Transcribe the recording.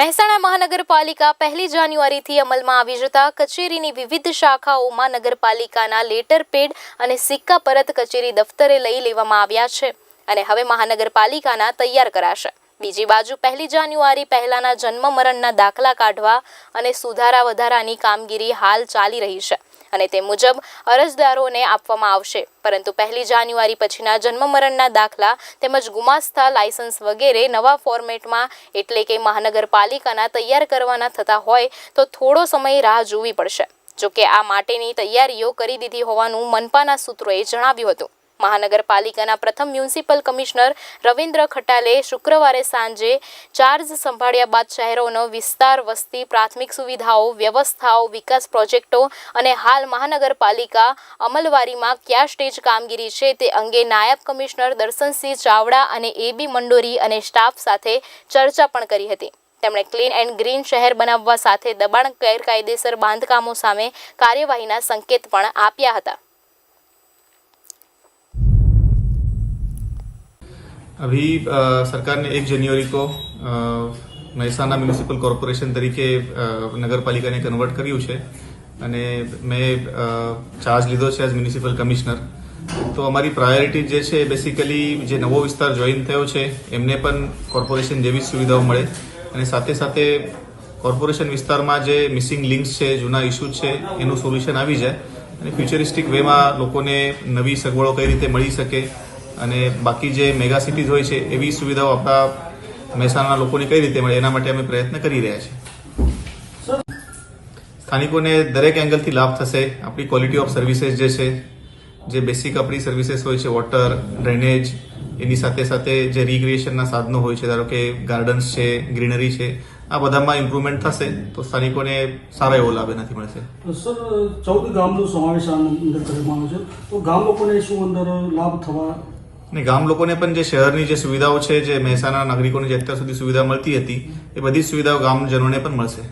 મહેસાણા મહાનગરપાલિકા પહેલી જાન્યુઆરીથી અમલમાં આવી જતા કચેરીની વિવિધ શાખાઓમાં નગરપાલિકાના લેટર પેડ અને સિક્કા પરત કચેરી દફતરે લઈ લેવામાં આવ્યા છે અને હવે મહાનગરપાલિકાના તૈયાર કરાશે. બીજી બાજુ પહેલી જાન્યુઆરી પહેલાના જન્મ મરણના દાખલા કાઢવા અને સુધારા વધારાની કામગીરી હાલ ચાલી રહી છે. અને તે મુજબ અરજદારોને આપવામાં આવશે. પરંતુ પહેલી જાન્યુઆરી પછીના જન્મ મરણના દાખલા તેમજ ગુમાસ્તા લાયસન્સ વગેરે નવા ફોર્મેટમાં એટલે કે મહાનગરપાલિકાના તૈયાર કરવાના થતા હોય તો થોડો સમય રાહ જોવી પડશે. જોકે આ માટેની તૈયારીઓ કરી દીધી હોવાનું મનપાના સૂત્રોએ જણાવ્યું હતું. મહાનગરપાલિકાના પ્રથમ મ્યુનિસિપલ કમિશનર રવિન્દ્ર ખટાલે શુક્રવારે સાંજે ચાર્જ સંભાળ્યા બાદ શહેરોનો વિસ્તાર, વસ્તી, પ્રાથમિક સુવિધાઓ, વ્યવસ્થાઓ, વિકાસ પ્રોજેક્ટો અને હાલ મહાનગરપાલિકા અમલવારીમાં કયા સ્ટેજ કામગીરી છે તે અંગે નાયબ કમિશનર દર્શનસિંહ ચાવડા અને એબી મંડોરી અને સ્ટાફ સાથે ચર્ચા પણ કરી હતી. તેમણે ક્લીન એન્ડ ગ્રીન શહેર બનાવવા સાથે દબાણ, ગેરકાયદેસર બાંધકામો સામે કાર્યવાહીના સંકેત પણ આપ્યા હતા. अभी अ, सरकार ने एक जनवरी को अ, મહેસાણા મ્યુનિસિપલ કોર્પોરેશન તરીકે અ, નગરપાલિકાને કન્વર્ટ કર્યું છે અને મેં અ, ચાર્જ લીધો છે એઝ મ્યુનિસિપલ કમિશનર તો અમારી પ્રાયોરિટી જે છે બેસિકલી જે નવો વિસ્તાર જોઈન થયો છે એમને પણ કોર્પોરેશન જેવી જ સુવિધાઓ મળે અને સાથે સાથે કોર્પોરેશન વિસ્તારમાં જે મિસિંગ લિંક્સ છે જૂના ઇસ્યુ છે એનું સોલ્યુશન આવી જાય અને ફ્યુચરિસ્ટિક વેમાં લોકોને નવી સગવડો કઈ રીતે મળી શકે અને બાકી જે મેગા સિટીઝ હોય છે, એવી સુવિધાઓ આપણા મહેસાણાના લોકોને કઈ રીતે મળે, એના માટે અમે પ્રયત્ન કરી રહ્યા છીએ. સ્થાનિકોને દરેક એંગલથી લાભ થશે. આપણી ક્વોલિટી ઓફ સર્વિસીસ જે છે, જે બેસિક આપણી સર્વિસીસ હોય છે વોટર ડ્રેનેજ એની સાથે સાથે જે રિક્રિએશનના સાધનો હોય છે, ધારો કે ગાર્ડન્સ છે ગ્રીનરી છે, આ બધામાં ઇમ્પ્રુવમેન્ટ થશે તો સ્થાનિકોને સારા એવો લાભ એનાથી મળશે. સર, ચૌદ ગામનો સમાવેશ અંદર કરવામાં છે. તો ગામ લોકોને શું અંદર લાભ થવા ને ગામ લોકોને પણ જે શહેરની જે સુવિધાઓ છે, જે મહેસાણા નાગરિકોને જે અત્યાર સુધી સુવિધા મળતી હતી, એ બધી જ સુવિધાઓ ગામજનોને પણ મળશે.